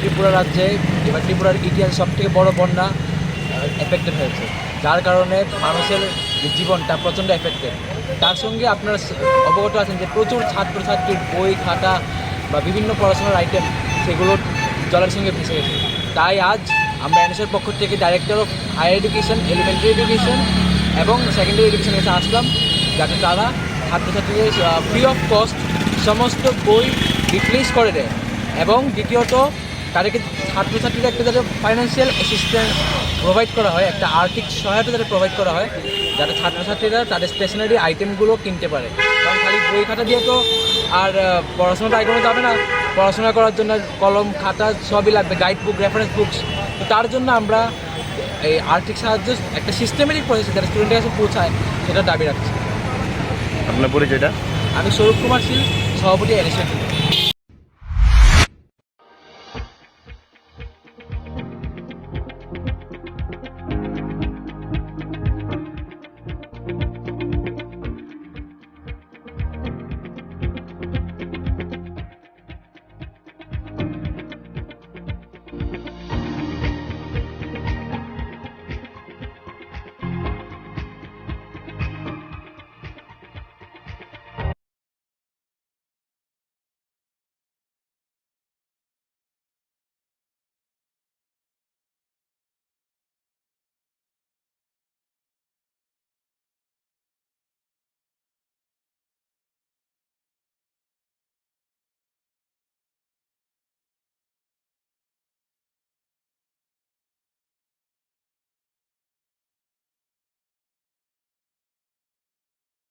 ত্রিপুরা রাজ্যে এবার ত্রিপুরার ইতিহাস সব থেকে বড় বন্যা এফেক্টেড হয়েছে। যার কারণে মানুষের যে জীবনটা প্রচণ্ড এফেক্টেড তার সঙ্গে আপনারা অবগত আছেন যে প্রচুর ছাত্রছাত্রীর বই, খাতা বা বিভিন্ন পড়াশোনার আইটেম সেগুলো জলের সঙ্গে ভেসে গেছে। তাই আজ আমরা এনএসের পক্ষ থেকে director of higher education elementary education এবং সেকেন্ডারি এডুকেশনের কাছে আসলাম, যাতে তারা ছাত্রছাত্রীদের ফ্রি অফ কস্ট সমস্ত বই রিপ্লেস করে দেয়। এবং দ্বিতীয়ত তাদেরকে ছাত্রছাত্রীদের একটা যাতে ফাইন্যান্সিয়াল অ্যাসিস্ট্যান্স প্রোভাইড করা হয় একটা আর্থিক সহায়তা যাতে প্রোভাইড করা হয় যাতে ছাত্রছাত্রীরা তাদের স্টেশনারি আইটেমগুলো কিনতে পারে। কারণ খালি বই খাতা দিয়ে তো আর পড়াশোনাটা এগোনো যাবে না। পড়াশোনা করার জন্য কলম খাতা সবই লাগবে গাইড বুক রেফারেন্স বুকস তো তার জন্য আমরা এই আর্থিক সাহায্য একটা সিস্টেমেটিক প্রসেস যাতে স্টুডেন্টের কাছে পৌঁছায় সেটা দাবি রাখছি। আপনার পরিচয়টা? আমি স্বরূপ কুমার শীল সভাপতি এনএসএ